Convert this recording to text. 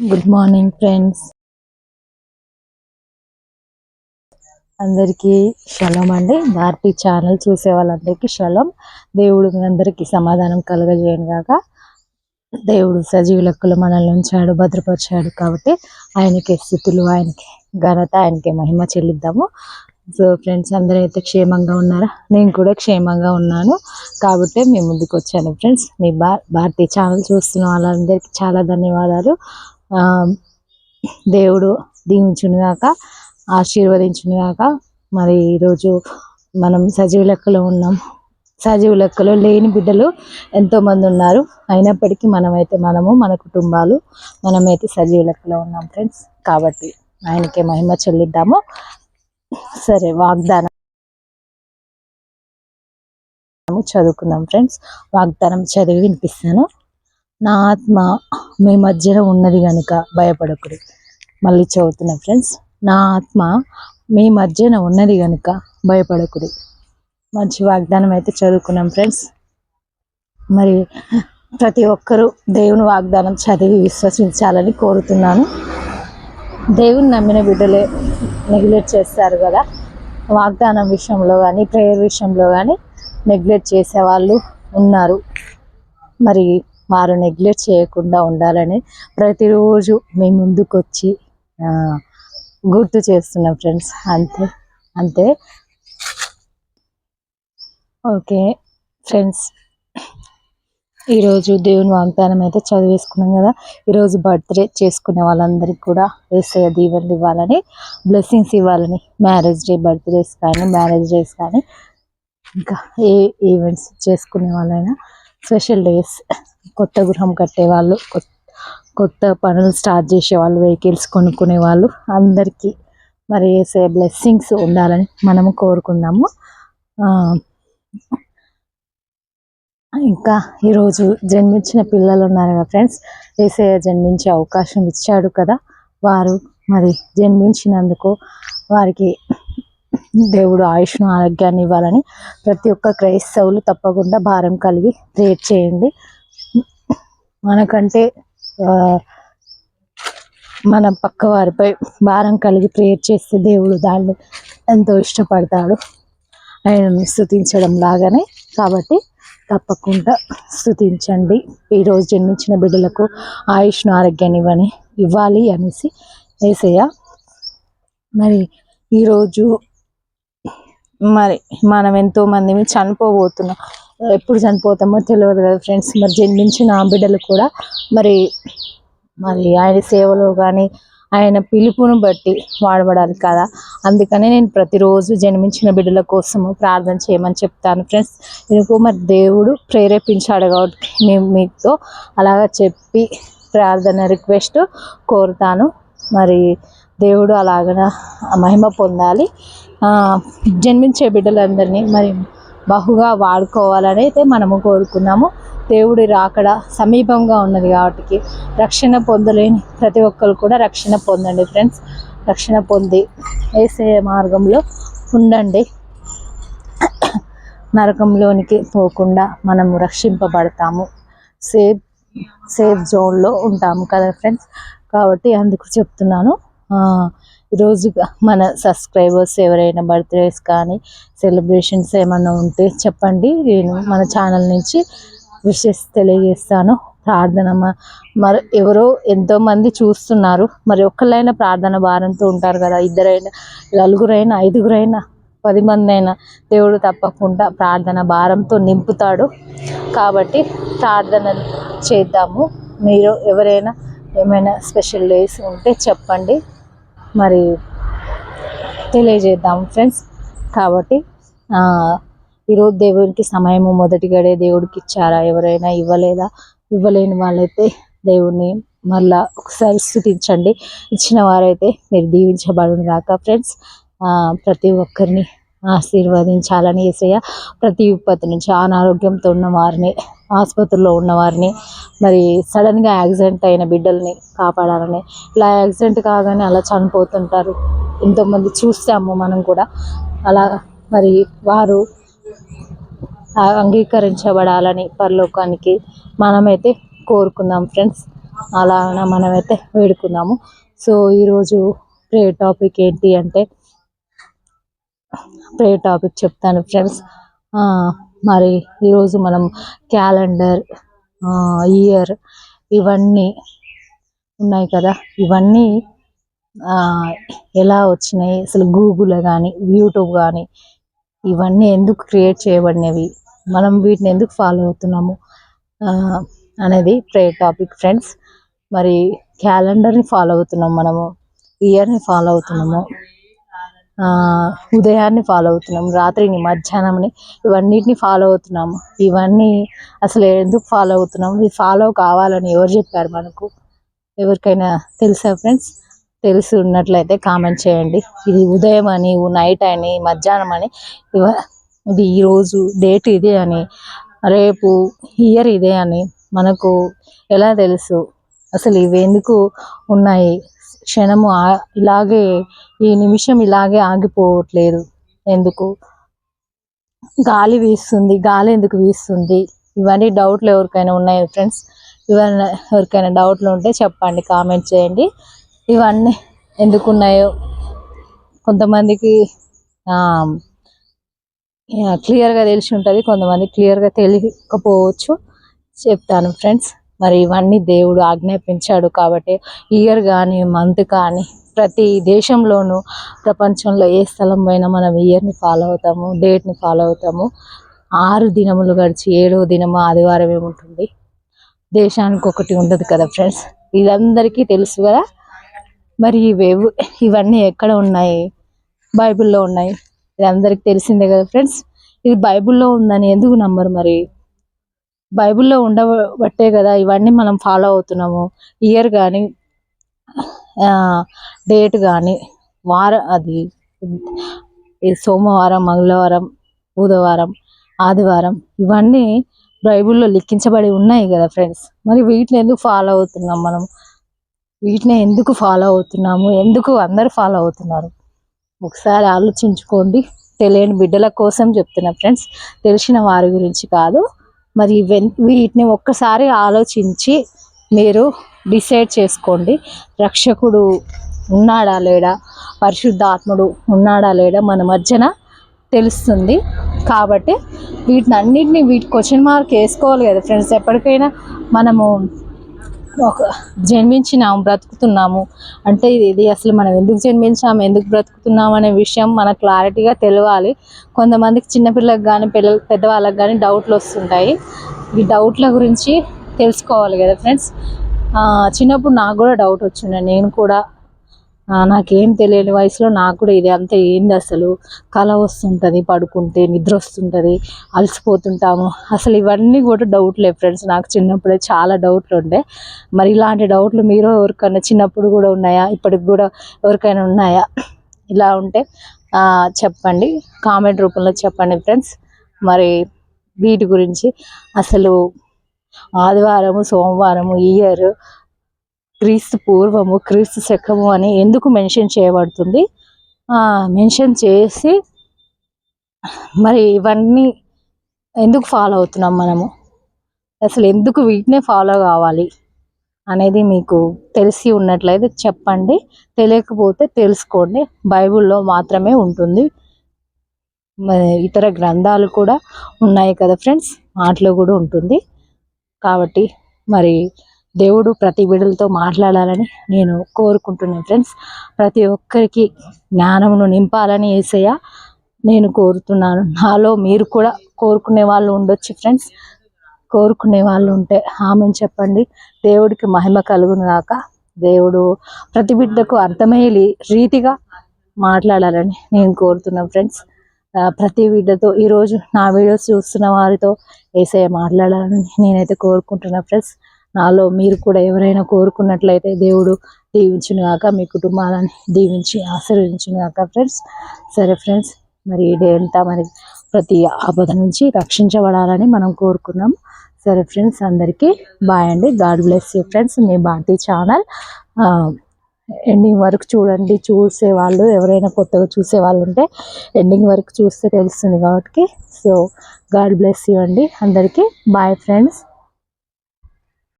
Good morning friends అందరికీ షలోం అండి. భారతీ ఛానల్ చూసే వాళ్ళందరికీ షలోం దేవుడు మీ అందరికీ సమాధానం కలుగజేయను కాక దేవుడు సజీవ మనల్ని ఉంచాడు భద్రపరిచాడు కాబట్టి ఆయనకి స్థుతులు ఆయనకి ఘనత ఆయనకి మహిమ చెల్లిద్దాము. సో ఫ్రెండ్స్ అందరూ అయితే క్షేమంగా ఉన్నారా? నేను కూడా క్షేమంగా ఉన్నాను. కాబట్టి మేము ముందుకు వచ్చాను ఫ్రెండ్స్ మీ భా భారతీయ ఛానల్ చూస్తున్న వాళ్ళందరికీ చాలా ధన్యవాదాలు. దేవుడు దీవించునుగాక ఆశీర్వదించునుగాక. మరి ఈరోజు మనం సజీవ లెక్కలో ఉన్నాం. సజీవ లెక్కలో లేని బిడ్డలు ఎంతో మంది ఉన్నారు. అయినప్పటికీ మనమైతే మనము మన కుటుంబాలు మనమైతే సజీవ లెక్కలో ఉన్నాం ఫ్రెండ్స్. కాబట్టి ఆయనకే మహిమ చెల్లిద్దాము. సరే వాగ్దానం చదువుకుందాం ఫ్రెండ్స్. వాగ్దానం చదివి వినిపిస్తాను. నా ఆత్మ మీ మధ్యన ఉన్నది కనుక భయపడకుడు. మళ్ళీ చదువుతున్నా ఫ్రెండ్స్. నా ఆత్మ మీ మధ్యన ఉన్నది కనుక భయపడకుడు. మంచి వాగ్దానం అయితే చదువుకున్నాం ఫ్రెండ్స్. మరి ప్రతి ఒక్కరూ దేవుని వాగ్దానం చదివి విశ్వసించాలని కోరుతున్నాను. దేవుని నమ్మిన బిడ్డలే నెగ్లెక్ట్ చేస్తారు కదా. వాగ్దానం విషయంలో కానీ ప్రేయర్ విషయంలో కానీ నెగ్లెక్ట్ చేసే వాళ్ళు ఉన్నారు. మరి వారు నెగ్లెక్ట్ చేయకుండా ఉండాలని ప్రతిరోజు మీ ముందుకు వచ్చి గుర్తు చేస్తున్నాం ఫ్రెండ్స్. అంతే అంతే. Okay friends. ఈరోజు దేవుని వాగ్దానం అయితే చదివేసుకున్నాం కదా. ఈరోజు బర్త్డే చేసుకునే వాళ్ళందరికీ కూడా వేసే దీవెనలు ఇవ్వాలని బ్లెస్సింగ్స్ ఇవ్వాలని మ్యారేజ్ డే బర్త్డేస్ కానీ మ్యారేజ్ డేస్ కానీ ఇంకా ఏ ఈవెంట్స్ చేసుకునే వాళ్ళైనా స్పెషల్ డేస్. కొత్త గృహం కట్టేవాళ్ళు కొత్త కొత్త పనులు స్టార్ట్ చేసే వాళ్ళు వెహికల్స్ కొనుక్కునే వాళ్ళు అందరికీ మరి వేసే బ్లెస్సింగ్స్ ఉండాలని మనము కోరుకుందాము. ఇంకా ఈరోజు జన్మించిన పిల్లలు ఉన్నారు కదా ఫ్రెండ్స్. ఏసయ్య జన్మించే అవకాశం ఇచ్చాడు కదా. వారు మరి జన్మించినందుకు వారికి దేవుడు ఆయుష్ను ఆరోగ్యాన్ని ఇవ్వాలని ప్రతి ఒక్క క్రైస్తవులు తప్పకుండా భారం కలిగి ప్రేర్ చేయండి. మనకంటే మన పక్క వారిపై భారం కలిగి ప్రేయర్ చేస్తే దేవుడు దాన్ని ఎంతో ఇష్టపడతాడు. ఆయన స్థుతించడం లాగానే. కాబట్టి తప్పకుండా స్థుతించండి ఈరోజు జన్మించిన బిడ్డలకు ఆయుష్ను ఆరోగ్యాన్ని ఇవ్వని ఇవ్వాలి అనేసి వేసేయ మరి ఈరోజు మరి మనం ఎంతో మందిని చనిపోబోతున్నాం. ఎప్పుడు చనిపోతామో తెలియదు కదా ఫ్రెండ్స్. మరి జన్మించిన ఆ బిడ్డలు కూడా మరి మరి ఆయన సేవలో కానీ ఆయన పిలుపును బట్టి వాడబడాలి కదా. అందుకనే నేను ప్రతిరోజు జన్మించిన బిడ్డల కోసము ప్రార్థన చేయమని చెప్తాను ఫ్రెండ్స్. ఎందుకు మరి దేవుడు ప్రేరేపించాడు కాబట్టి మేము మీతో అలాగా చెప్పి ప్రార్థన రిక్వెస్ట్ కోరుతాను. మరి దేవుడు అలాగన మహిమ పొందాలి. జన్మించే బిడ్డలందరినీ మరి బహుగా వాడుకోవాలని అయితే మనము కోరుకున్నాము. దేవుడి రాకడ సమీపంగా ఉన్నది కాబట్టి రక్షణ పొందలేని ప్రతి ఒక్కరు కూడా రక్షణ పొందండి ఫ్రెండ్స్. రక్షణ పొంది వేసే మార్గంలో ఉండండి. నరకంలోనికి పోకుండా మనము రక్షింపబడతాము. సేఫ్ సేఫ్ జోన్లో ఉంటాము కదా ఫ్రెండ్స్. కాబట్టి అందుకు చెప్తున్నాను. రోజు మన సబ్స్క్రైబర్స్ ఎవరైనా బర్త్డేస్ కానీ సెలబ్రేషన్స్ ఏమైనా ఉంటే చెప్పండి. నేను మన ఛానల్ నుంచి విషెస్ తెలియజేస్తాను. ప్రార్థన మ- మరి ఎవరో ఎంతోమంది చూస్తున్నారు. మరి ఒక్కళ్ళైనా ప్రార్థన భారంతో ఉంటారు కదా. ఇద్దరైనా నలుగురైనా ఐదుగురైనా పది మంది అయినా దేవుడు తప్పకుండా ప్రార్థన భారంతో నింపుతాడు. కాబట్టి ప్రార్థన చేద్దాము. మీరు ఎవరైనా ఏమైనా స్పెషల్ డేస్ ఉంటే చెప్పండి. మరి తెలియజేద్దాం ఫ్రెండ్స్. కాబట్టి ఈరోజు దేవునికి సమయము మొదటి గడే దేవుడికి ఇచ్చారా ఎవరైనా ఇవ్వలేదా? ఇవ్వలేని వాళ్ళైతే దేవుణ్ణి మళ్ళా ఒకసారి స్థుతించండి. ఇచ్చిన వారైతే మీరు దీవించబడును గాక ఫ్రెండ్స్. ఆ, ప్రతి ఒక్కరిని ఆశీర్వదించాలని ఏసయ్య ప్రతి విపత్తు నుంచి అనారోగ్యంతో ఉన్న వారిని ఆసుపత్రిలో ఉన్న వారిని మరి సడన్గా యాక్సిడెంట్ అయిన బిడ్డల్ని కాపాడాలని. ఇలా యాక్సిడెంట్ కాగానే అలా చనిపోతుంటారు. ఎంతోమంది చూస్తాము మనం కూడా. అలా మరి వారు అంగీకరించబడాలని పరలోకానికి మనమైతే కోరుకుందాం ఫ్రెండ్స్. అలా మనమైతే వేడుకుందాము. సో ఈరోజు ప్రే టాపిక్ ఏంటి అంటే ప్రే టాపిక్ చెప్తాను ఫ్రెండ్స్. మరి ఈరోజు మనం క్యాలెండర్ ఇయర్ ఇవన్నీ ఉన్నాయి కదా. ఇవన్నీ ఆ, ఎలా వచ్చినాయి? అసలు గూగుల్ కానీ యూట్యూబ్ కానీ ఇవన్నీ ఎందుకు క్రియేట్ చేయబడినవి? మనం వీటిని ఎందుకు ఫాలో అవుతున్నాము? ఆ, అనేది ప్రే టాపిక్ ఫ్రెండ్స్. మరి క్యాలెండర్ని ఫాలో అవుతున్నాం మనము. ఇయర్ని ఫాలో అవుతున్నాము. ఉదయాన్ని ఫాలో అవుతున్నాం రాత్రిని మధ్యాహ్నంని ఇవన్నిటిని ఫాలో అవుతున్నాము ఇవన్నీ అసలు ఎందుకు ఫాలో అవుతున్నాం? ఇవి ఫాలో కావాలని ఎవరు చెప్పారు మనకు? ఎవరికైనా తెలుసా ఫ్రెండ్స్ తెలిసి ఉన్నట్లయితే కామెంట్ చేయండి. ఇది ఉదయం అని నైట్ అని మధ్యాహ్నం అని ఇవ- ఇది ఈరోజు డేట్ ఇదే అని రేపు ఇయర్ ఇదే అని మనకు ఎలా తెలుసు? అసలు ఇవి ఎందుకు ఉన్నాయి? క్షణము ఇలాగే ఈ నిమిషం ఇలాగే ఆగిపోవట్లేదు. ఎందుకు? గాలి వీస్తుంది గాలి ఎందుకు వీస్తుంది? ఇవన్నీ డౌట్లు ఎవరికైనా ఉన్నాయి ఫ్రెండ్స్? ఇవన్నీ ఎవరికైనా డౌట్లు ఉంటే చెప్పండి కామెంట్ చేయండి. ఇవన్నీ ఎందుకు ఉన్నాయో కొంతమందికి క్లియర్గా తెలిసి ఉంటుంది కొంతమంది క్లియర్గా తెలియకపోవచ్చు. చెప్తాను ఫ్రెండ్స్. మరి ఇవన్నీ దేవుడు ఆజ్ఞాపించాడు కాబట్టి ఇయర్ కానీ మంత్ కానీ ప్రతి దేశంలోనూ ప్రపంచంలో ఏ స్థలం పోయినా మనం ఇయర్ని ఫాలో అవుతాము డేట్ని ఫాలో అవుతాము. ఆరు దినములు గడిచి ఏడవ దినము ఆదివారం ఏముంటుంది? దేశానికి ఒకటి ఉండదు కదా ఫ్రెండ్స్. ఇదందరికీ తెలుసు కదా. మరి ఇవేవు ఇవన్నీ ఎక్కడ ఉన్నాయి? బైబిల్లో ఉన్నాయి. ఇది అందరికి తెలిసిందే కదా ఫ్రెండ్స్. ఇది బైబిల్లో ఉందని ఎందుకు నమ్మరు మరి? బైబిల్లో ఉండబట్టే కదా ఇవన్నీ మనం ఫాలో అవుతున్నాము. ఇయర్ కానీ డేట్ కానీ వార అది సోమవారం మంగళవారం బుధవారం ఆదివారం ఇవన్నీ బైబిల్లో లిఖించబడి ఉన్నాయి కదా ఫ్రెండ్స్. మరి వీటిని ఎందుకు ఫాలో అవుతున్నాం మనం? వీటిని ఎందుకు ఫాలో అవుతున్నాము? ఎందుకు అందరు ఫాలో అవుతున్నారు? ఒకసారి ఆలోచించుకోండి. తెలియని బిడ్డల కోసం చెప్తున్నా ఫ్రెండ్స్. తెలిసిన వారి గురించి కాదు మరి వీటిని ఒక్కసారి ఆలోచించి మీరు డిసైడ్ చేసుకోండి. రక్షకుడు ఉన్నాడా లేడా? పరిశుద్ధాత్ముడు ఉన్నాడా లేడా? మన మధ్యన తెలుస్తుంది. కాబట్టి వీటిని అన్నింటినీ వీటి క్వశ్చన్ మార్క్ వేసుకోవాలి కదా ఫ్రెండ్స్ ఎప్పటికైనా మనము ఒక జన్మించినాం బ్రతుకుతున్నాము. అంటే ఇది ఇది అసలు మనం ఎందుకు జన్మించాము ఎందుకు బ్రతుకుతున్నాం అనే విషయం మనకు క్లారిటీగా తెలియాలి కొంతమందికి చిన్నపిల్లలకు కానీ పిల్లలు పెద్దవాళ్ళకి కానీ డౌట్లు వస్తుంటాయి. ఈ డౌట్ల గురించి తెలుసుకోవాలి కదా ఫ్రెండ్స్. చిన్నప్పుడు నాకు కూడా డౌట్ వచ్చిండే నేను కూడా నాకేం తెలియని వయసులో నాకు కూడా ఇది అంతా ఏంది అసలు? కళ వస్తుంటుంది పడుకుంటే నిద్ర వస్తుంటుంది అలసిపోతుంటాము. అసలు ఇవన్నీ కూడా డౌట్లే ఫ్రెండ్స్ నాకు చిన్నప్పుడే చాలా డౌట్లు ఉండే. మరి ఇలాంటి డౌట్లు మీరు ఎవరికైనా చిన్నప్పుడు కూడా ఉన్నాయా? ఇప్పటికి కూడా ఎవరికైనా ఉన్నాయా? ఇలా ఉంటే చెప్పండి. కామెంట్ రూపంలో చెప్పండి ఫ్రెండ్స్ మరి వీటి గురించి అసలు ఆదివారము సోమవారము ఇయర్ క్రీస్తు పూర్వము క్రీస్తు శకము అని ఎందుకు మెన్షన్ చేయబడుతుంది? మెన్షన్ చేసి మరి ఇవన్నీ ఎందుకు ఫాలో అవుతున్నాం మనము? అసలు ఎందుకు వీటినే ఫాలో కావాలి అనేది మీకు తెలిసి ఉన్నట్లయితే చెప్పండి. తెలియకపోతే తెలుసుకోండి. బైబిల్లో మాత్రమే ఉంటుంది. మరి ఇతర గ్రంథాలు కూడా ఉన్నాయి కదా ఫ్రెండ్స్? వాటిలో కూడా ఉంటుంది. కాబట్టి మరి దేవుడు ప్రతి బిడ్డలతో మాట్లాడాలని నేను కోరుకుంటున్నాను ఫ్రెండ్స్. ప్రతి ఒక్కరికి జ్ఞానమును నింపాలని ఏసయ్య నేను కోరుతున్నాను. నాలో మీరు కూడా కోరుకునే వాళ్ళు ఉండొచ్చు ఫ్రెండ్స్. కోరుకునే వాళ్ళు ఉంటే ఆమెను చెప్పండి. దేవుడికి మహిమ కలుగును గాక. దేవుడు ప్రతి బిడ్డకు అర్థమయ్యే రీతిగా మాట్లాడాలని నేను కోరుతున్నాను ఫ్రెండ్స్. ప్రతి బిడ్డతో ఈరోజు నా వీడియోస్ చూస్తున్న వారితో ఏసయ్య మాట్లాడాలని నేనైతే కోరుకుంటున్నాను ఫ్రెండ్స్. నాలో మీరు కూడా ఎవరైనా కోరుకున్నట్లయితే దేవుడు దీవించును గాక మీ కుటుంబాలని దీవించి ఆశీర్వదించును గాక ఫ్రెండ్స్. సరే ఫ్రెండ్స్ మరి ఈ డే అంతా మరి ప్రతి ఆపద నుంచి రక్షించబడాలని మనం కోరుకున్నాం. సరే ఫ్రెండ్స్ అందరికీ బాయ్ అండి. God bless you friends. Me Bharati channel ending వరకు చూడండి. చూసే వాళ్ళు ఎవరైనా కొత్తగా చూసే వాళ్ళు ఉంటే ఎండింగ్ వరకు చూస్తే తెలుస్తుంది కాబట్టి. సో గాడ్ బ్లెస్ యూ అండి. అందరికీ బాయ్ ఫ్రెండ్స్.